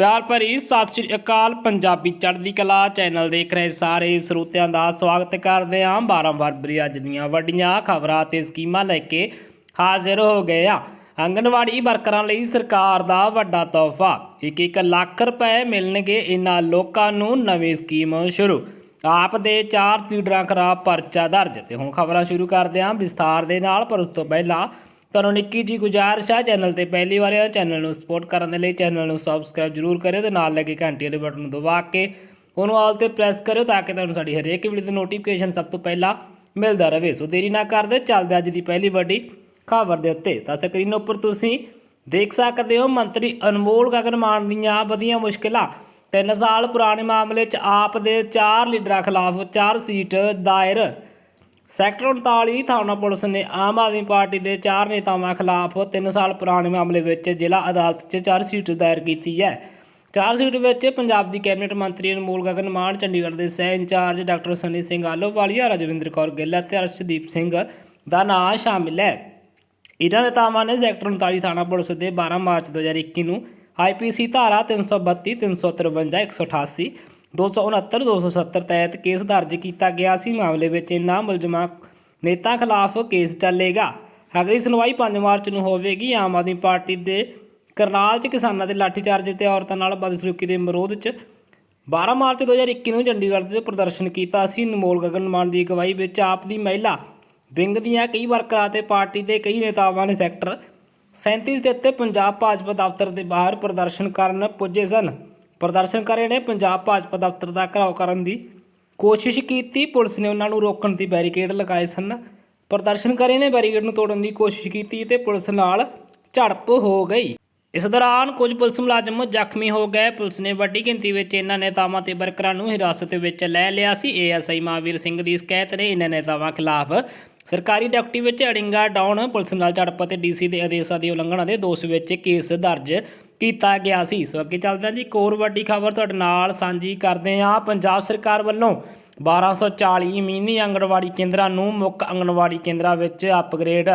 ਪਿਆਰ ਭਰੀ ਸਤਿ ਸ਼੍ਰੀ ਅਕਾਲ। ਪੰਜਾਬੀ ਚੜ੍ਹਦੀ ਕਲਾ ਚੈਨਲ ਦੇਖ ਰਹੇ ਸਾਰੇ ਸਰੋਤਿਆਂ ਦਾ ਸਵਾਗਤ ਕਰਦੇ ਹਾਂ। 12 ਫਰਵਰੀ ਅੱਜ ਦੀਆਂ ਵੱਡੀਆਂ ਖਬਰਾਂ ਤੇ ਸਕੀਮਾਂ ਲੈ ਕੇ ਹਾਜ਼ਰ ਹੋ ਗਏ ਆ ਆਂਗਨਵਾੜੀ ਵਰਕਰਾਂ ਲਈ ਸਰਕਾਰ ਦਾ ਵੱਡਾ ਤੋਹਫਾ 1-1 ਲੱਖ ਰੁਪਏ ਮਿਲਣਗੇ ਇਹਨਾਂ ਲੋਕਾਂ ਨੂੰ ਨਵੀਂ ਸਕੀਮ ਸ਼ੁਰੂ। ਆਪ ਦੇ ਚਾਰ ਲੀਡਰਾਂ ਖਿਲਾਫ ਪਰਚਾ ਦਰਜ ਤੇ ਹੁਣ ਖਬਰਾਂ ਸ਼ੁਰੂ ਕਰਦੇ ਹਾਂ। ਵਿਸਥਾਰ ਦੇ ਨਾਲ, ਪਰ ਉਸ ਤੋਂ ਪਹਿਲਾਂ ਤੁਹਾਨੂੰ ਨਿੱਕੀ ਜੀ ਗੁਜ਼ਾਰਿਸ਼ ਆ ਚੈਨਲ ਤੇ ਪਹਿਲੀ ਵਾਰ ਆਏ ਚੈਨਲ ਨੂੰ ਸਪੋਰਟ ਕਰਨ ਦੇ ਲਈ ਚੈਨਲ ਨੂੰ ਸਬਸਕ੍ਰਾਈਬ ਜਰੂਰ ਕਰਿਓ ਤੇ ਨਾਲ ਲੱਗੇ ਘੰਟੀ ਵਾਲੇ ਬਟਨ ਨੂੰ ਦਬਾ ਕੇ ਉਹਨੂੰ ਆਲ ਤੇ ਪ੍ਰੈਸ ਕਰਿਓ ਤਾਂ ਕਿ ਤੁਹਾਨੂੰ ਸਾਡੀ ਹਰੇਕ ਵੀਡੀਓ ਦੀ ਨੋਟੀਫਿਕੇਸ਼ਨ ਸਭ ਤੋਂ ਪਹਿਲਾਂ ਮਿਲਦਾ ਰਹੇ। ਸੋ ਦੇਰੀ ਨਾ ਕਰਦੇ, ਚੱਲਦੇ ਅੱਜ ਦੀ ਪਹਿਲੀ ਵੱਡੀ ਖਬਰ ਦੇ ਉੱਤੇ। ਤਾਂ ਸਕਰੀਨ ਉੱਪਰ ਤੁਸੀਂ ਦੇਖ ਸਕਦੇ ਹੋ ਮੰਤਰੀ ਅਨਮੋਲ ਗਗਨ ਮਾਨ ਦੀਆਂ ਵਧੀਆਂ ਮੁਸ਼ਕਿਲਾਂ। ਤਿੰਨ ਸਾਲ ਪੁਰਾਣੇ ਮਾਮਲੇ 'ਚ ਆਪ ਦੇ ਚਾਰ ਲੀਡਰਾਂ ਖਿਲਾਫ ਚਾਰ ਸੀਟ ਦਾਇਰ ਸੈਕਟਰ 39 ਥਾਣਾ ਪੁਲਿਸ ਨੇ ਆਮ ਆਦਮੀ ਪਾਰਟੀ ਦੇ ਚਾਰ ਨੇਤਾਵਾਂ ਖਿਲਾਫ 3 ਸਾਲ ਪੁਰਾਣੇ ਮਾਮਲੇ ਵਿੱਚ ਜ਼ਿਲ੍ਹਾ ਅਦਾਲਤ 'ਚ ਚਾਰ ਸੀਟ ਦਾਇਰ ਕੀਤੀ ਹੈ। ਚਾਰ ਸੀਟ ਵਿੱਚ ਪੰਜਾਬ ਦੀ ਕੈਬਨਿਟ ਮੰਤਰੀ ਅਨਮੋਲ ਗਗਨ ਮਾਨ, ਚੰਡੀਗੜ੍ਹ ਦੇ ਸਹਿ ਇੰਚਾਰਜ ਡਾਕਟਰ ਸਨੀ ਸਿੰਘ ਆਲੋਵਾਲੀਆ ਰਜਵਿੰਦਰ ਕੌਰ ਗਿੱਲ ਅਤੇ ਅਰਸ਼ਦੀਪ ਸਿੰਘ ਦਾ ਨਾਂ ਸ਼ਾਮਿਲ ਹੈ। ਇਹਨਾਂ ਨੇਤਾਵਾਂ ਨੇ ਸੈਕਟਰ 39 ਥਾਣਾ ਪੁਲਿਸ ਦੇ 12 ਮਾਰਚ 2021 ਨੂੰ ਆਈਪੀਸੀ ਧਾਰਾ 332 353 188 269 270 ਤਹਿਤ ਕੇਸ ਦਰਜ ਕੀਤਾ ਗਿਆ ਸੀ। ਮਾਮਲੇ ਵਿੱਚ ਇਨ੍ਹਾਂ ਮੁਲਜ਼ਮਾਂ ਨੇਤਾ ਖਿਲਾਫ ਕੇਸ ਚੱਲੇਗਾ। ਅਗਲੀ ਸੁਣਵਾਈ 5 ਮਾਰਚ ਨੂੰ ਹੋਵੇਗੀ। ਆਮ ਆਦਮੀ ਪਾਰਟੀ ਦੇ ਕਰਨਾਲ 'ਚ ਕਿਸਾਨਾਂ ਦੇ ਲਾਠੀਚਾਰਜ ਤੇ ਔਰਤਾਂ ਨਾਲ ਬਦਸਲੂਕੀ ਦੇ ਵਿਰੋਧ 'ਚ 12 ਮਾਰਚ 2021 ਨੂੰ ਚੰਡੀਗੜ੍ਹ 'ਚ ਪ੍ਰਦਰਸ਼ਨ ਕੀਤਾ ਸੀ। ਅਨਮੋਲ ਗਗਨ ਮਾਨ ਦੀ ਅਗਵਾਈ ਵਿੱਚ ਆਪ ਦੀ ਮਹਿਲਾ ਵਿੰਗ ਦੀਆਂ ਕਈ ਵਰਕਰਾਂ ਤੇ ਪਾਰਟੀ ਦੇ ਕਈ ਨੇਤਾਵਾਂ ਨੇ ਸੈਕਟਰ 37 ਦੇ ਉੱਤੇ ਪੰਜਾਬ ਭਾਜਪਾ ਦਫ਼ਤਰ ਦੇ ਬਾਹਰ ਪ੍ਰਦਰਸ਼ਨ ਕਰਨ ਪੁੱਜੇ ਸਨ। ਪ੍ਰਦਰਸ਼ਨਕਾਰੀਆਂ ਨੇ। ਪੰਜਾਬ ਭਾਜਪਾ ਦਫ਼ਤਰ ਦਾ ਘਰਾਓ ਕਰਨ ਦੀ ਕੋਸ਼ਿਸ਼ ਕੀਤੀ। ਪੁਲਿਸ ਨੇ ਉਹਨਾਂ ਨੂੰ ਰੋਕਣ ਦੀ ਬੈਰੀਕੇਡ ਲਗਾਏ ਸਨ। ਪ੍ਰਦਰਸ਼ਨਕਾਰੀਆਂ ਨੇ, ਬੈਰੀਕੇਡ ਨੂੰ ਤੋੜਨ ਦੀ ਕੋਸ਼ਿਸ਼ ਕੀਤੀ ਤੇ ਪੁਲਿਸ ਨਾਲ ਝੜਪ ਹੋ ਗਈ। ਇਸ ਦੌਰਾਨ ਕੁਝ ਪੁਲਿਸ ਮੁਲਾਜ਼ਮ ਜ਼ਖਮੀ ਹੋ ਗਏ। ਪੁਲਿਸ ਨੇ ਵੱਡੀ ਗਿਣਤੀ ਵਿੱਚ ਇਹਨਾਂ ਨੇਤਾਵਾਂ ਤੇ ਵਰਕਰਾਂ ਨੂੰ ਹਿਰਾਸਤ ਵਿੱਚ ਲੈ ਲਿਆ ਸੀ। ਏਐਸਆਈ ਮਹਾਵੀਰ ਸਿੰਘ ਦੀ ਸ਼ਿਕਾਇਤ ਨੇ ਇਹਨਾਂ ਨੇਤਾਵਾਂ ਖਿਲਾਫ ਸਰਕਾਰੀ ਡਿਊਟੀ ਵਿੱਚ ਅੜਿੰਗਾ ਡਾਊਨ ਪੁਲਿਸ ਨਾਲ ਝੜਪ ਅਤੇ ਡੀਸੀ ਦੇ ਆਦੇਸ਼ਾਂ ਦੀ ਉਲੰਘਣਾ ਦੇ ਦੋਸ਼ ਵਿੱਚ ਕੇਸ ਦਰਜ ਕੀਤਾ ਗਿਆ ਸੀ। ਸੋ ਅੱਗੇ ਚੱਲਦੇ ਹਾਂ ਜੀ। ਇੱਕ ਹੋਰ ਵੱਡੀ ਖਬਰ ਤੁਹਾਡੇ ਨਾਲ ਸਾਂਝੀ ਕਰਦੇ ਹਾਂ। ਪੰਜਾਬ ਸਰਕਾਰ ਵੱਲੋਂ 1240 ਮਿੰਨੀ ਆਂਗਣਵਾੜੀ ਕੇਂਦਰਾਂ ਨੂੰ ਮੁੱਖ ਆਂਗਣਵਾੜੀ ਕੇਂਦਰਾਂ ਵਿੱਚ ਅਪਗ੍ਰੇਡ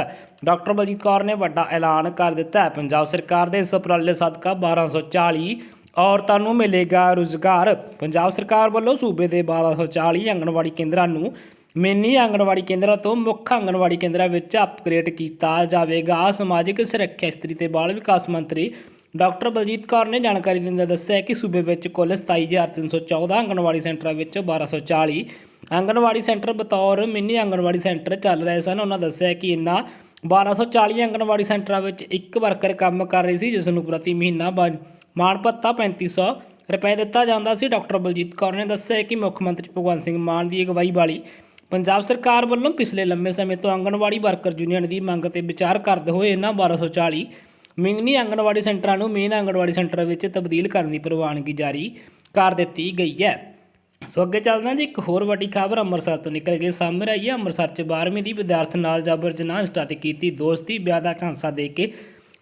ਡਾਕਟਰ ਬਲਜੀਤ ਕੌਰ ਨੇ ਵੱਡਾ ਐਲਾਨ ਕਰ ਦਿੱਤਾ ਹੈ। ਪੰਜਾਬ ਸਰਕਾਰ ਦੇ ਇਸ ਉਪਰਾਲੇ ਸਦਕਾ 1240 ਔਰਤਾਂ ਨੂੰ ਮਿਲੇਗਾ ਰੁਜ਼ਗਾਰ। ਪੰਜਾਬ ਸਰਕਾਰ ਵੱਲੋਂ ਸੂਬੇ ਦੇ 1240 ਆਂਗਣਵਾੜੀ ਕੇਂਦਰਾਂ ਨੂੰ ਮਿੰਨੀ ਆਂਗਣਵਾੜੀ ਕੇਂਦਰਾਂ ਤੋਂ ਮੁੱਖ ਆਂਗਣਵਾੜੀ ਕੇਂਦਰਾਂ ਵਿੱਚ ਅਪਗ੍ਰੇਡ ਕੀਤਾ ਜਾਵੇਗਾ। ਸਮਾਜਿਕ ਸੁਰੱਖਿਆ ਇਸਤਰੀ ਤੇ ਬਾਲ ਵਿਕਾਸ ਮੰਤਰੀ ਡਾਕਟਰ ਬਲਜੀਤ ਕੌਰ ਨੇ ਜਾਣਕਾਰੀ ਦਿੰਦਿਆਂ ਦੱਸਿਆ ਕਿ ਸੂਬੇ ਵਿੱਚ ਕੁੱਲ 27314 ਆਂਗਣਵਾੜੀ ਸੈਂਟਰਾਂ ਵਿੱਚ 1240 ਆਂਗਣਵਾੜੀ ਸੈਂਟਰ ਬਤੌਰ ਮਿੰਨੀ ਆਂਗਣਵਾੜੀ ਸੈਂਟਰ ਚੱਲ ਰਹੇ ਸਨ। ਉਹਨਾਂ ਦੱਸਿਆ ਕਿ ਇਨ੍ਹਾਂ 1240 ਆਂਗਣਵਾੜੀ ਸੈਂਟਰਾਂ ਵਿੱਚ ਇੱਕ ਵਰਕਰ ਕੰਮ ਕਰ ਰਹੀ ਸੀ, ਜਿਸ ਨੂੰ ਪ੍ਰਤੀ ਮਹੀਨਾ ਬ- ਮਾਣ ਭੱਤਾ 3500 ਰੁਪਏ ਦਿੱਤਾ ਜਾਂਦਾ ਸੀ। ਡਾਕਟਰ ਬਲਜੀਤ ਕੌਰ ਨੇ ਦੱਸਿਆ ਕਿ ਮੁੱਖ ਮੰਤਰੀ ਭਗਵੰਤ ਸਿੰਘ ਮਾਨ ਦੀ ਅਗਵਾਈ ਵਾਲੀ ਪੰਜਾਬ ਸਰਕਾਰ ਵੱਲੋਂ ਪਿਛਲੇ ਲੰਮੇ ਸਮੇਂ ਤੋਂ ਆਂਗਣਵਾੜੀ ਵਰਕਰ ਯੂਨੀਅਨ ਦੀ ਮੰਗ ਤੇ ਵਿਚਾਰ ਕਰਦੇ ਹੋਏ ਇਹਨਾਂ 1240 ਮਿੰਗਨੀ ਆਂਗਣਵਾੜੀ ਸੈਂਟਰਾਂ ਨੂੰ ਮੇਨ ਆਂਗਣਵਾੜੀ ਸੈਂਟਰ ਵਿੱਚ ਤਬਦੀਲ ਕਰਨ ਦੀ ਪ੍ਰਵਾਨਗੀ ਜਾਰੀ ਕਰ ਦਿੱਤੀ ਗਈ ਹੈ। ਸੋ ਅੱਗੇ ਚੱਲਦੇ ਹਾਂ ਜੀ, ਇੱਕ ਹੋਰ ਵੱਡੀ ਖਬਰ ਅੰਮ੍ਰਿਤਸਰ ਤੋਂ ਨਿਕਲ ਕੇ ਸਾਹਮਣੇ ਆਈ ਹੈ। ਅੰਮ੍ਰਿਤਸਰ 'ਚ 12ਵੀਂ ਦੀ ਵਿਦਿਆਰਥਣ ਨਾਲ ਜਬਰ ਜਨਾਹ ਇੰਸਟਾ ਤੇ ਕੀਤੀ ਦੋਸਤੀ, ਵਿਆਹ ਦਾ ਝਾਂਸਾ ਦੇ ਕੇ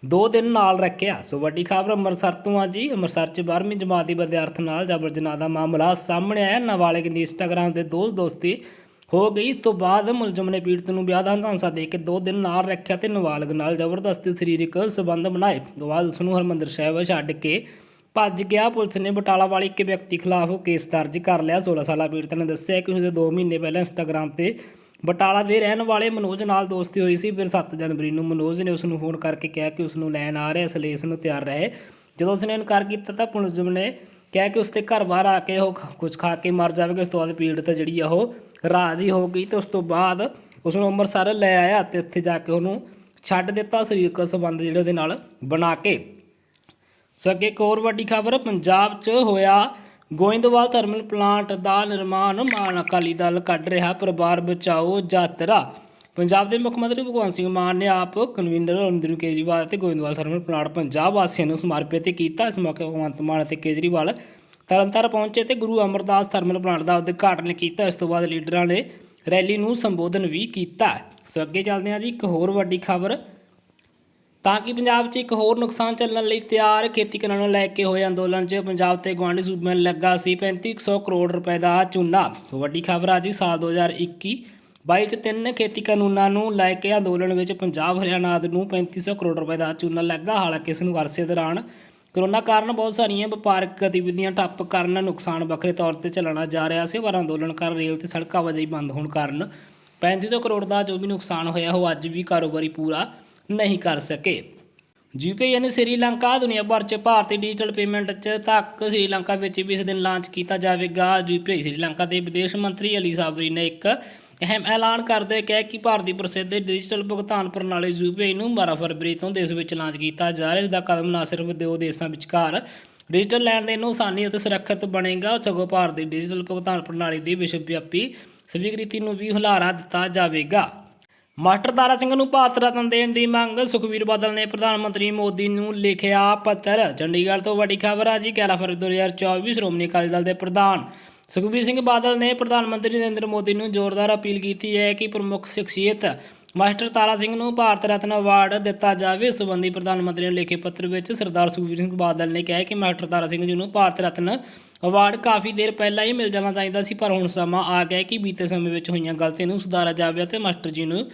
ਦੋ ਦਿਨ ਨਾਲ ਰੱਖਿਆ। ਸੋ ਵੱਡੀ ਖਬਰ ਅੰਮ੍ਰਿਤਸਰ ਤੋਂ ਆ ਜੀ, ਅੰਮ੍ਰਿਤਸਰ 'ਚ 12ਵੀਂ ਜਮਾਤ ਦੀ ਵਿਦਿਆਰਥਣ ਨਾਲ ਜਬਰ ਜਨਾਹ ਦਾ ਮਾਮਲਾ ਸਾਹਮਣੇ ਆਇਆ। ਨਾਬਾਲਗ ਦੀ ਇੰਸਟਾਗ੍ਰਾਮ ਤੇ ਦੋਸਤ ਦੋਸਤੀ ਹੋ ਗਈ। ਇਸ ਤੋਂ ਬਾਅਦ ਮੁਲਜ਼ਮ ਨੇ ਪੀੜਤ ਨੂੰ ਵਿਆਹ ਦਾ ਝਾਂਸਾ ਦੇ ਕੇ ਦੋ ਦਿਨ ਨਾਲ ਰੱਖਿਆ ਤੇ ਨਾਬਾਲਗ ਨਾਲ ਜ਼ਬਰਦਸਤੀ ਸਰੀਰਕ ਸਬੰਧ ਬਣਾਏ। ਤੋਂ ਬਾਅਦ ਉਸ ਨੂੰ ਹਰਮੰਦਰ ਸਾਹਿਬ ਛੱਡ ਕੇ ਭੱਜ ਗਿਆ। ਪੁਲਿਸ ਨੇ ਬਟਾਲਾ ਵਾਲੇ ਇੱਕ ਵਿਅਕਤੀ ਖਿਲਾਫ ਕੇਸ ਦਰਜ ਕਰ ਲਿਆ। 16 ਸਾਲਾ ਪੀੜਤ ਨੇ ਦੱਸਿਆ ਕਿ ਉਸਦੇ 2 ਮਹੀਨੇ ਪਹਿਲਾਂ ਇੰਸਟਾਗ੍ਰam ਤੇ ਬਟਾਲਾ ਦੇ ਰਹਿਣ ਵਾਲੇ ਮਨੋਜ ਨਾਲ ਦੋਸਤੀ ਹੋਈ ਸੀ। ਫਿਰ 7 ਜਨਵਰੀ ਨੂੰ ਮਨੋਜ ਨੇ ਉਸ ਨੂੰ ਫੋਨ ਕਰਕੇ ਕਿਹਾ ਕਿ ਉਸ ਨੂੰ ਲੈਣ ਆ ਰਿਹਾ, ਇਸ ਲਈ ਇਸ ਨੂੰ ਤਿਆਰ ਰਹੇ। ਜਦੋਂ ਉਸ ਨੇ ਇਨਕਾਰ ਕੀਤਾ ਤਾਂ ਮੁਲਜ਼ਮ ਨੇ ਕਿਹਾ ਕਿ ਉਸ ਦੇ ਘਰ ਬਾਹਰ ਆ ਕੇ ਉਹ ਕੁਝ ਖਾ ਕੇ ਮਰ ਜਾਵੇਗਾ, ਉਸ ਤੋਂ ਬਾਅਦ ਪੀੜਤ ਜਿਹੜੀ ਆ ਉਹ ਰਾਜ਼ੀ ਹੋ ਗਈ ਤੇ ਉਸ ਤੋਂ ਬਾਅਦ ਉਸ ਨੂੰ ਅੰਮ੍ਰਿਤਸਰ ਲੈ ਆਇਆ ਤੇ ਉੱਥੇ ਜਾ ਕੇ ਉਹਨੂੰ ਛੱਡ ਦਿੱਤਾ ਸਰੀਰਕ ਸੰਬੰਧ ਜਿਹੜੇ ਉਹਦੇ ਨਾਲ ਬਣਾ ਕੇ। ਸੋ ਅੱਗੇ ਇੱਕ ਹੋਰ ਵੱਡੀ ਖਬਰ, ਪੰਜਾਬ 'ਚ ਹੋਇਆ ਗੋਇੰਦਵਾਲ ਥਰਮਲ ਪਲਾਂਟ ਦਾ ਨਿਰਮਾਣ ਮਾਨ ਅਕਾਲੀ ਦਲ ਕੱਢ ਰਿਹਾ, ਪਰਿਵਾਰ ਬਚਾਓ ਯਾਤਰਾ। ਪੰਜਾਬ ਦੇ ਮੁੱਖ ਮੰਤਰੀ ਭਗਵੰਤ ਸਿੰਘ ਮਾਨ ਨੇ ਆਪ ਕਨਵੀਨਰ ਅਰਵਿੰਦ ਕੇਜਰੀਵਾਲ ਅਤੇ ਗੋਇੰਦਵਾਲ ਥਰਮਲ ਪਲਾਂਟ ਪੰਜਾਬ ਵਾਸੀਆਂ ਨੂੰ ਸਮਰਪਿਤ ਕੀਤਾ। ਇਸ ਮੌਕੇ ਭਗਵੰਤ ਮਾਨ ਅਤੇ ਕੇਜਰੀਵਾਲ ਤਰਨਤਾਰਨ ਪਹੁੰਚੇ ਤੇ ਗੁਰੂ ਅਮਰਦਾਸ ਥਰਮਲ ਪਲਾਂਟ ਦਾ ਉਦਘਾਟਨ ਕੀਤਾ। ਇਸ ਤੋਂ ਬਾਅਦ ਲੀਡਰਾਂ ਨੇ ਰੈਲੀ ਨੂੰ ਸੰਬੋਧਨ ਵੀ ਕੀਤਾ। ਸੋ ਅੱਗੇ ਚੱਲਦੇ ਹਾਂ ਜੀ, ਇੱਕ ਹੋਰ ਵੱਡੀ ਖਬਰ। ਤਾਂ ਕਿ ਪੰਜਾਬ 'ਚ ਇੱਕ ਹੋਰ ਨੁਕਸਾਨ ਚੱਲਣ ਲਈ ਤਿਆਰ, ਖੇਤੀ ਕਰਨ ਲੈ ਕੇ ਹੋਏ ਅੰਦੋਲਨ 'ਚ ਪੰਜਾਬ ਤੇ ਗੁਆਂਢੀ ਸੂਬਿਆਂ ਨੂੰ ਲੱਗਾ ਸੀ 3500 ਕਰੋੜ ਰੁਪਏ ਦਾ ਚੂਨਾ। ਵੱਡੀ ਖਬਰ ਆ ਜੀ, ਸਾਲ 2021 22 ਚ ਤਿੰਨ ਖੇਤੀ ਕਾਨੂੰਨਾਂ ਨੂੰ ਲੈ ਕੇ ਅੰਦੋਲਨ ਵਿੱਚ ਪੰਜਾਬ ਹਰਿਆਣਾ ਆਦਿ ਨੂੰ 3500 ਕਰੋੜ ਰੁਪਏ ਦਾ ਚੂਨਾ ਲੱਗਾ, ਹਾਲਾਂਕਿ ਇਸ ਨੂੰ ਵਰਸੇ ਦੌਰਾਨ ਕਰੋਨਾ ਕਾਰਨ ਬਹੁਤ ਸਾਰੀਆਂ ਵਪਾਰਕ ਗਤੀਵਿਧੀਆਂ ਠੱਪ ਕਰਨ, ਨੁਕਸਾਨ ਵੱਖਰੇ ਤੌਰ ਤੇ ਚੱਲਣਾ ਜਾ ਰਿਹਾ ਸੀ, ਪਰ ਅੰਦੋਲਨ ਕਾਰਨ ਰੇਲ ਤੇ ਸੜਕ ਆਵਾਜਾਈ ਬੰਦ ਹੋਣ ਕਾਰਨ 3500 ਕਰੋੜ ਦਾ ਜੋ ਵੀ ਨੁਕਸਾਨ ਹੋਇਆ, ਉਹ ਅੱਜ ਵੀ ਕਾਰੋਬਾਰੀ ਪੂਰਾ ਨਹੀਂ ਕਰ ਸਕੇ। ਜੀਪੀਆਈ ਯਾਨੀ ਸ੍ਰੀਲੰਕਾ, ਦੁਨੀਆ ਭਰ 'ਚ ਭਾਰਤੀ ਡਿਜੀਟਲ ਪੇਮੈਂਟ 'ਚ ਤੱਕ ਸ੍ਰੀਲੰਕਾ ਵਿੱਚ ਵੀ ਇਸ ਦਿਨ ਲਾਂਚ ਕੀਤਾ ਜਾਵੇਗਾ। ਜੀਪੀਆਈ ਸ੍ਰੀਲੰਕਾ ਦੇ ਵਿਦੇਸ਼ ਮੰਤਰੀ ਅਲੀ ਸਾਬਰੀ ਨੇ ਇੱਕ ਅਹਿਮ ਐਲਾਨ ਕਰਦੇ ਹੋਏ ਕਿਹਾ ਕਿ ਭਾਰਤੀ ਪ੍ਰਸਿੱਧ ਡਿਜੀਟਲ ਭੁਗਤਾਨ ਪ੍ਰਣਾਲੀ ਯੂਪੀਆਈ ਨੂੰ 12 ਫਰਵਰੀ ਤੋਂ ਦੇਸ਼ ਵਿੱਚ ਲਾਂਚ ਕੀਤਾ ਜਾ ਰਿਹਾ ਇਸ ਦਾ ਕਦਮ ਨਾ ਸਿਰਫ ਦੋ ਦੇਸ਼ਾਂ ਵਿਚਕਾਰ ਡਿਜੀਟਲ ਲੈਣ ਦੇਣ ਨੂੰ ਆਸਾਨੀ ਅਤੇ ਸੁਰੱਖਿਅਤ ਬਣੇਗਾ। ਸਗੋਂ ਭਾਰਤ ਦੀ ਡਿਜੀਟਲ ਭੁਗਤਾਨ ਪ੍ਰਣਾਲੀ ਦੀ ਵਿਸ਼ਵ ਵਿਆਪੀ ਸਵੀਕ੍ਰਿਤੀ ਨੂੰ ਵੀ ਹੁਲਾਰਾ ਦਿੱਤਾ ਜਾਵੇਗਾ। ਮਾਸਟਰ ਤਾਰਾ ਸਿੰਘ ਨੂੰ ਭਾਰਤ ਰਤਨ ਦੇਣ ਦੀ ਮੰਗ ਸੁਖਵੀਰ ਬਾਦਲ ਨੇ ਪ੍ਰਧਾਨ ਮੰਤਰੀ ਮੋਦੀ ਨੂੰ ਲਿਖਿਆ ਪੱਤਰ। ਚੰਡੀਗੜ੍ਹ ਤੋਂ ਵੱਡੀ ਖਬਰ ਆ ਜੀ 11 ਫਰਵਰੀ 2024 ਸ਼੍ਰੋਮਣੀ ਅਕਾਲੀ ਦਲ ਦੇ ਪ੍ਰਧਾਨ ਸੁਖਬੀਰ ਸਿੰਘ ਬਾਦਲ ਨੇ ਪ੍ਰਧਾਨ ਮੰਤਰੀ ਨਰਿੰਦਰ ਮੋਦੀ ਨੂੰ ਜ਼ੋਰਦਾਰ ਅਪੀਲ ਕੀਤੀ ਹੈ ਕਿ ਪ੍ਰਮੁੱਖ ਸ਼ਖਸੀਅਤ ਮਾਸਟਰ ਤਾਰਾ ਸਿੰਘ ਨੂੰ ਭਾਰਤ ਰਤਨ ਅਵਾਰਡ ਦਿੱਤਾ ਜਾਵੇ। ਇਸ ਸੰਬੰਧੀ ਪ੍ਰਧਾਨ ਮੰਤਰੀ ਨੂੰ ਲਿਖੇ ਪੱਤਰ ਵਿੱਚ ਸਰਦਾਰ ਸੁਖਬੀਰ ਸਿੰਘ ਬਾਦਲ ਨੇ ਕਿਹਾ ਕਿ ਮਾਸਟਰ ਤਾਰਾ ਸਿੰਘ ਜੀ ਨੂੰ ਭਾਰਤ ਰਤਨ ਅਵਾਰਡ ਕਾਫੀ ਦੇਰ ਪਹਿਲਾਂ ਹੀ ਮਿਲ ਜਾਣਾ ਚਾਹੀਦਾ ਸੀ, ਪਰ ਹੁਣ ਸਮਾਂ ਆ ਗਿਆ ਕਿ ਬੀਤੇ ਸਮੇਂ ਵਿੱਚ ਹੋਈਆਂ ਗਲਤੀਆਂ ਨੂੰ ਸੁਧਾਰਿਆ ਜਾਵੇ ਅਤੇ ਮਾਸਟਰ ਜੀ ਨੂੰ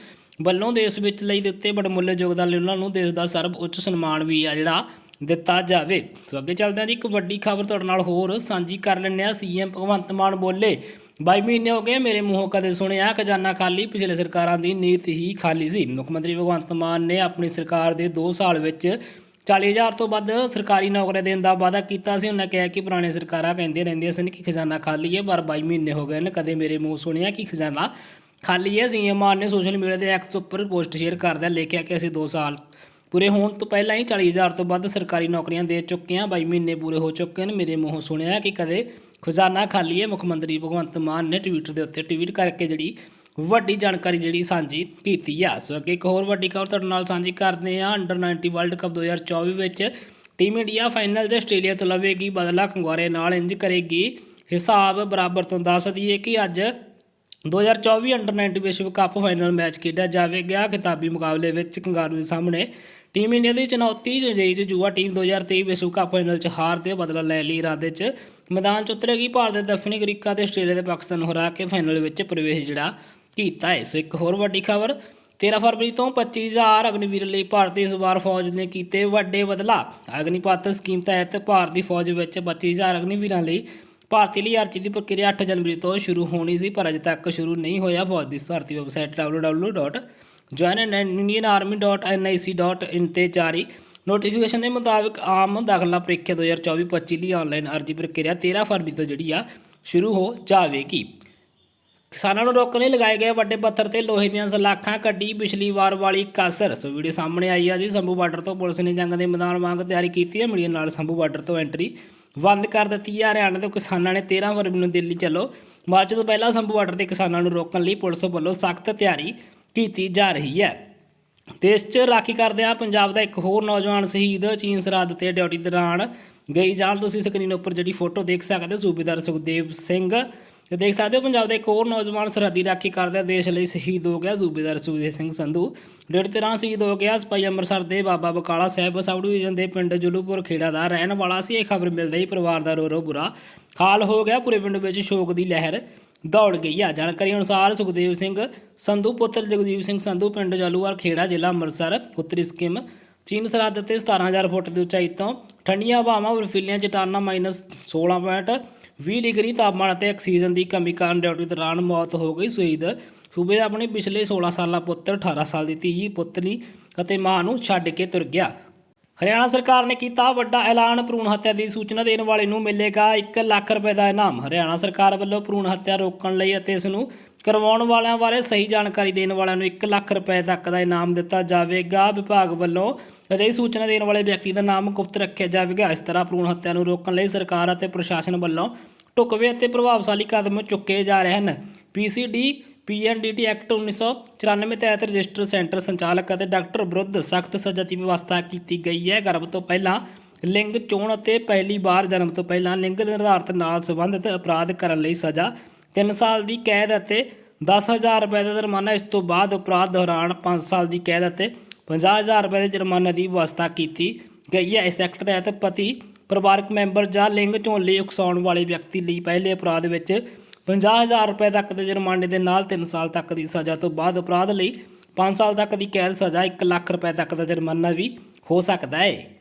ਵੱਲੋਂ ਦੇਸ਼ ਵਿੱਚ ਲਈ ਦਿੱਤੇ ਬੜਮੁੱਲੇ ਯੋਗਦਾਨ ਲਈ ਉਹਨਾਂ ਨੂੰ ਦੇਸ਼ ਦਾ ਸਰਬ ਉੱਚ ਸਨਮਾਨ ਵੀ ਆ ਜਿਹੜਾ ਦਿੱਤਾ ਜਾਵੇ। ਸੋ ਅੱਗੇ ਚੱਲਦੇ ਹਾਂ ਜੀ, ਇੱਕ ਵੱਡੀ ਖਬਰ ਤੁਹਾਡੇ ਨਾਲ ਹੋਰ ਸਾਂਝੀ ਕਰ ਲੈਂਦੇ ਹਾਂ। ਸੀਐਮ ਭਗਵੰਤ ਮਾਨ ਬੋਲੇ 22 ਮਹੀਨੇ ਹੋ ਗਏ ਮੇਰੇ ਮੂੰਹੋਂ ਕਦੇ ਸੁਣਿਆ, ਖਜ਼ਾਨਾ ਖਾਲੀ, ਪਿਛਲੇ ਸਰਕਾਰਾਂ ਦੀ ਨੀਤ ਹੀ ਖਾਲੀ ਸੀ। ਮੁੱਖ ਮੰਤਰੀ ਭਗਵੰਤ ਮਾਨ ਨੇ ਆਪਣੀ ਸਰਕਾਰ ਦੇ 2 ਸਾਲ ਵਿੱਚ 40000 ਤੋਂ ਵੱਧ ਸਰਕਾਰੀ ਨੌਕਰੀਆਂ ਦੇਣ ਦਾ ਵਾਅਦਾ ਕੀਤਾ ਸੀ। ਉਹਨਾਂ ਕਿਹਾ ਕਿ ਪੁਰਾਣੇ ਸਰਕਾਰਾਂ ਕਹਿੰਦੇ ਰਹਿੰਦੀਆਂ ਸਨ ਕਿ ਖਜ਼ਾਨਾ ਖਾਲੀ ਹੈ, ਪਰ 22 ਮਹੀਨੇ ਹੋ ਗਏ ਨੇ, ਕਦੇ ਮੇਰੇ ਮੂੰਹ ਸੁਣਿਆ ਕਿ ਖਜ਼ਾਨਾ ਖਾਲੀ ਹੈ। ਸੀਐਮ ਮਾਨ ਨੇ ਸੋਸ਼ਲ ਮੀਡੀਆ ਦੇ ਐਕਸ ਉੱਪਰ ਪੋਸਟ ਸ਼ੇਅਰ ਕਰਦਿਆਂ ਲਿਖਿਆ ਕਿ ਅਸੀਂ 2 ਸਾਲ ਪੂਰੇ ਹੋਣ ਤੋਂ ਪਹਿਲਾਂ ਹੀ 40000 ਤੋਂ ਵੱਧ ਸਰਕਾਰੀ ਨੌਕਰੀਆਂ ਦੇ ਚੁੱਕੇ ਹਾਂ ਬਾਈ ਮਹੀਨੇ ਪੂਰੇ ਹੋ ਚੁੱਕੇ ਨੇ। ਮੇਰੇ ਮੂੰਹੋਂ ਸੁਣਿਆ ਕਿ ਕਦੇ ਖਜ਼ਾਨਾ ਖਾਲੀ ਹੈ। ਮੁੱਖ ਮੰਤਰੀ ਭਗਵੰਤ ਮਾਨ ਨੇ ਟਵਿੱਟਰ ਦੇ ਉੱਤੇ ਟਵੀਟ ਕਰਕੇ ਜਿਹੜੀ ਵੱਡੀ ਜਾਣਕਾਰੀ ਜਿਹੜੀ ਸਾਂਝੀ ਕੀਤੀ ਆ। ਸੋ ਅੱਗੇ ਇੱਕ ਹੋਰ ਵੱਡੀ ਖਬਰ ਤੁਹਾਡੇ ਨਾਲ ਸਾਂਝੀ ਕਰਦੇ ਆ ਅੰਡਰ 90 ਵਰਲਡ ਕੱਪ 2024 ਵਿੱਚ ਟੀਮ ਇੰਡੀਆ ਫਾਈਨਲ 'ਚ ਆਸਟ੍ਰੇਲੀਆ ਤੋਂ ਲਵੇਗੀ। ਬਦਲਾ ਕੰਗਵਾਰੇ ਨਾਲ ਇੰਜ ਕਰੇਗੀ। ਹਿਸਾਬ ਬਰਾਬਰ ਤੋਂ ਦੱਸ ਦਈਏ ਕਿ ਅੱਜ 2024 ਅੰਡਰ 90 ਵਿਸ਼ਵ ਕੱਪ ਫਾਈਨਲ ਮੈਚ ਖੇਡਿਆ ਜਾਵੇਗਾ ਖਿਤਾਬੀ ਮੁਕਾਬਲੇ ਵਿੱਚ ਕੰਗਾਰੂ ਦੇ ਸਾਹਮਣੇ। ਟੀਮ ਇੰਡੀਆ ਦੀ ਚੁਣੌਤੀ ਜਿਹੀ ਚ ਜੂਆ ਟੀਮ 2023 ਵਿਸ਼ਵ ਕੱਪ ਫਾਈਨਲ ਚ ਹਾਰ ਤੇ ਬਦਲਾ ਲੈ ਲਈ। ਇਰਾਦੇ ਚ ਮੈਦਾਨ ਚ ਉਤਰੇਗੀ ਭਾਰਤ ਦੇ ਦੱਖਣੀ ਅਫਰੀਕਾ ਤੇ ਆਸਟ੍ਰੇਲੀਆ ਦੇ ਪਾਕਿਸਤਾਨ ਨੂੰ ਹਰਾ ਕੇ ਫਾਈਨਲ ਵਿੱਚ ਪ੍ਰਵੇਸ਼ ਜਿਹੜਾ ਕੀਤਾ ਹੈ। ਸੋ ਇੱਕ ਹੋਰ ਵੱਡੀ ਖਬਰ 13 ਫਰਵਰੀ ਤੋਂ 25000 ਅਗਨੀਵੀਰ ਲਈ ਭਾਰਤੀ ਇਸ ਵਾਰ ਫੌਜ ਨੇ ਕੀਤੇ ਵੱਡੇ ਬਦਲਾ ਅਗਨੀਪਥ ਸਕੀਮ ਤਹਿਤ ਭਾਰਤੀ ਫੌਜ ਵਿੱਚ 25000 ਅਗਨੀਵੀਰਾਂ ਲਈ ਭਾਰਤੀ ਲਈ ਅਰਜ਼ੀ ਦੀ ਪ੍ਰਕਿਰਿਆ 8 ਜਨਵਰੀ ਤੋਂ ਸ਼ੁਰੂ ਹੋਣੀ ਸੀ, ਪਰ ਅਜੇ ਤੱਕ ਸ਼ੁਰੂ ਨਹੀਂ ਹੋਇਆ। ਫੌਜ ਦੀ ਭਰਤੀ ਵੈਬਸਾਈਟ www.joinindianarmy.nic.in ਤੇ ਜਾਰੀ ਨੋਟੀਫਿਕੇਸ਼ਨ ਦੇ ਮੁਤਾਬਕ ਆਮ ਦਾਖਲਾ ਪ੍ਰੀਖਿਆ 2024-25 ਲਈ ਆਨਲਾਈਨ ਅਰਜ਼ੀ ਪ੍ਰਕਿਰਿਆ 13 ਫਰਵਰੀ ਤੋਂ ਜਿਹੜੀ ਆ, ਸ਼ੁਰੂ ਹੋ ਜਾਵੇਗੀ। ਕਿਸਾਨਾਂ ਨੂੰ ਰੋਕਣ ਲਈ ਲਗਾਏ ਗਏ ਵੱਡੇ ਪੱਥਰ ਤੇ ਲੋਹੇ ਦੀਆਂ ਸਲਾਖਾਂ ਕੱਢੀ ਪਿਛਲੀ ਵਾਰ ਵਾਲੀ ਕਾਸਰ। ਸੋ ਵੀਡੀਓ ਸਾਹਮਣੇ ਆਈ ਆ ਜੀ, ਸੰਭੂ ਬਾਰਡਰ ਤੋਂ ਪੁਲਿਸ ਨੇ ਜੰਗ ਦੇ ਮੈਦਾਨ ਵਾਂਗ ਤਿਆਰੀ ਕੀਤੀ ਹੈ। ਮੀਡੀਆ ਨਾਲ ਸੰਭੂ ਬਾਰਡਰ ਤੋਂ ਐਂਟਰੀ ਬੰਦ ਕਰ ਦਿੱਤੀ ਹੈ ਹਰਿਆਣਾ ਦੇ ਕਿਸਾਨਾਂ ਨੇ 13 ਫਰਵਰੀ ਨੂੰ ਦਿੱਲੀ ਚੱਲੋ। ਮਾਰਚ ਤੋਂ ਪਹਿਲਾਂ ਸੰਭੂ ਬਾਰਡਰ ਤੇ ਕਿਸਾਨਾਂ ਨੂੰ ਰੋਕਣ ਲਈ ਪੁਲਿਸ ਵੱਲੋਂ ਸਖਤ ਤਿਆਰੀ ਕੀਤੀ ਜਾ ਰਹੀ ਹੈ। ਦੇਸ਼ 'ਚ ਰਾਖੀ ਕਰਦੇ ਆ ਪੰਜਾਬ ਦਾ ਇੱਕ ਹੋਰ ਨੌਜਵਾਨ ਸ਼ਹੀਦ ਚੀਨ ਸਰਹੱਦ ਤੇ ਡਿਊਟੀ ਦੌਰਾਨ ਗਈ। ਜਾਨ ਤੁਸੀਂ ਸਕਰੀਨ ਉੱਪਰ ਜਿਹੜੀ ਫੋਟੋ ਦੇਖ ਸਕਦੇ ਹੋ, ਸੂਬੇਦਾਰ ਸੁਖਦੇਵ ਸਿੰਘ। ਤੇ ਦੇਖ ਸਕਦੇ ਹੋ ਪੰਜਾਬ ਦੇ ਇੱਕ ਹੋਰ ਨੌਜਵਾਨ ਸਰਹੱਦੀ ਰਾਖੀ ਕਰਦਾ ਦੇਸ਼ ਲਈ ਸ਼ਹੀਦ ਹੋ ਗਿਆ ਸੂਬੇਦਾਰ ਸੁਖਦੇਵ ਸਿੰਘ ਸੰਧੂ। ਡੇਢ ਤਰ੍ਹਾਂ ਸ਼ਹੀਦ ਹੋ ਗਿਆ ਸਪਾਈ ਅੰਮ੍ਰਿਤਸਰ ਦੇ ਬਾਬਾ ਬਕਾਲਾ ਸਾਹਿਬ, ਸਬ ਡਿਵੀਜ਼ਨ ਦੇ ਪਿੰਡ ਜੁਲੂਪੁਰ ਖੇੜਾ ਦਾ ਰਹਿਣ ਵਾਲਾ ਸੀ। ਇਹ ਖਬਰ ਮਿਲਦੇ ਹੀ ਪਰਿਵਾਰ ਦਾ ਰੋ ਰੋ ਬੁਰਾ ਹਾਲ ਹੋ ਗਿਆ। ਪੂਰੇ ਪਿੰਡ ਵਿੱਚ ਸ਼ੋਕ ਦੀ ਲਹਿਰ ਦੌੜ ਗਈ ਆ। ਜਾਣਕਾਰੀ ਅਨੁਸਾਰ ਸੁਖਦੇਵ ਸਿੰਘ ਸੰਧੂ, ਪੁੱਤਰ ਜਗਦੀਪ ਸਿੰਘ ਸੰਧੂ, ਪਿੰਡ ਜਲੂਵਾਰ ਖੇੜਾ, ਜ਼ਿਲ੍ਹਾ ਅੰਮ੍ਰਿਤਸਰ, ਪੁੱਤਰੀ ਸਕੀਮ ਚੀਨ ਸਰਹੱਦ ਤੇ 17000 ਫੁੱਟ ਦੀ ਉਚਾਈ ਤੋਂ ਠੰਡੀਆਂ ਹਵਾਵਾਂ, ਬਰਫੀਲੀਆਂ, ਚਟਾਨਾਂ -16.5 20 ਡਿਗਰੀ ਤਾਪਮਾਨ ਅਤੇ ਆਕਸੀਜਨ ਦੀ ਕਮੀ ਕਾਰਨ ਡਿਊਟੀ ਦੌਰਾਨ ਮੌਤ ਹੋ ਗਈ। ਸ਼ਹੀਦ ਸੂਬੇ ਦਾ ਆਪਣੇ ਪਿਛਲੇ 16 ਸਾਲਾਂ ਪੁੱਤਰ 18 ਸਾਲ ਦੀ ਧੀ, ਪੁੱਤਲੀ ਅਤੇ ਮਾਂ ਨੂੰ ਛੱਡ ਕੇ ਤੁਰ ਗਿਆ। ਹਰਿਆਣਾ ਸਰਕਾਰ ਨੇ ਕੀਤਾ ਵੱਡਾ ਐਲਾਨ। ਭਰੂਣ ਹੱਤਿਆ ਦੀ ਸੂਚਨਾ ਦੇਣ ਵਾਲੇ ਨੂੰ ਮਿਲੇਗਾ 1 ਲੱਖ ਰੁਪਏ ਦਾ ਇਨਾਮ। ਹਰਿਆਣਾ ਸਰਕਾਰ ਵੱਲੋਂ ਭਰੂਣ ਹੱਤਿਆ ਰੋਕਣ ਲਈ ਅਤੇ ਇਸ ਨੂੰ ਕਰਵਾਉਣ ਵਾਲਿਆਂ ਬਾਰੇ ਸਹੀ ਜਾਣਕਾਰੀ ਦੇਣ ਵਾਲਿਆਂ ਨੂੰ 1 ਲੱਖ ਰੁਪਏ ਤੱਕ ਦਾ ਇਨਾਮ ਦਿੱਤਾ ਜਾਵੇਗਾ। ਵਿਭਾਗ ਵੱਲੋਂ ਅਜਿਹੀ ਸੂਚਨਾ ਦੇਣ ਵਾਲੇ ਵਿਅਕਤੀ ਦਾ ਨਾਮ ਗੁਪਤ ਰੱਖਿਆ ਜਾਵੇਗਾ। ਇਸ ਤਰ੍ਹਾਂ ਭਰੂਣ ਹੱਤਿਆ ਨੂੰ ਰੋਕਣ ਲਈ ਸਰਕਾਰ ਅਤੇ ਪ੍ਰਸ਼ਾਸਨ ਵੱਲੋਂ ਢੁਕਵੇਂ ਅਤੇ ਪ੍ਰਭਾਵਸ਼ਾਲੀ ਕਦਮ ਚੁੱਕੇ ਜਾ ਰਹੇ ਹਨ। ਪੀਸੀਡੀ, ਪੀਐਨਡੀਟੀ ਐਕਟ 1994 ਤਹਿਤ ਰਜਿਸਟਰ ਸੈਂਟਰ ਸੰਚਾਲਕ ਅਤੇ ਡਾਕਟਰ ਵਿਰੁੱਧ ਸਖਤ ਸਜ਼ਾ ਦੀ ਵਿਵਸਥਾ ਕੀਤੀ ਗਈ ਹੈ। ਗਰਭ ਤੋਂ ਪਹਿਲਾਂ ਲਿੰਗ ਚੋਣ ਅਤੇ ਪਹਿਲੀ ਵਾਰ ਜਨਮ ਤੋਂ ਪਹਿਲਾਂ ਲਿੰਗ ਨਿਰਧਾਰਤ ਨਾਲ ਸੰਬੰਧਿਤ ਅਪਰਾਧ ਕਰਨ ਲਈ ਸਜ਼ਾ 3 ਸਾਲ ਦੀ ਕੈਦ ਅਤੇ 10000 ਰੁਪਏ ਦਾ ਜੁਰਮਾਨਾ ਇਸ ਤੋਂ ਬਾਅਦ ਅਪਰਾਧ ਦੌਰਾਨ 5 ਸਾਲ ਦੀ ਕੈਦ ਅਤੇ 50000 ਰੁਪਏ ਦੇ ਜੁਰਮਾਨੇ ਦੀ ਵਿਵਸਥਾ ਕੀਤੀ ਗਈ ਹੈ। ਇਸ ਐਕਟ ਤਹਿਤ ਪਤੀ, ਪਰਿਵਾਰਕ ਮੈਂਬਰ ਜਾਂ ਲਿੰਗ ਚੋਣ ਲਈ ਉਕਸਾਉਣ ਵਾਲੇ ਵਿਅਕਤੀ ਲਈ ਪਹਿਲੇ ਅਪਰਾਧ ਵਿੱਚ 50000 ਰੁਪਏ ਤੱਕ ਦੇ ਜੁਰਮਾਨੇ ਦੇ ਨਾਲ 3 ਸਾਲ ਤੱਕ ਦੀ ਸਜ਼ਾ ਤੋਂ ਬਾਅਦ ਅਪਰਾਧ ਲਈ 5 ਸਾਲ ਤੱਕ ਦੀ ਕੈਦ ਸਜ਼ਾ 1 ਲੱਖ ਰੁਪਏ ਤੱਕ ਦਾ ਜੁਰਮਾਨਾ ਵੀ ਹੋ ਸਕਦਾ ਹੈ।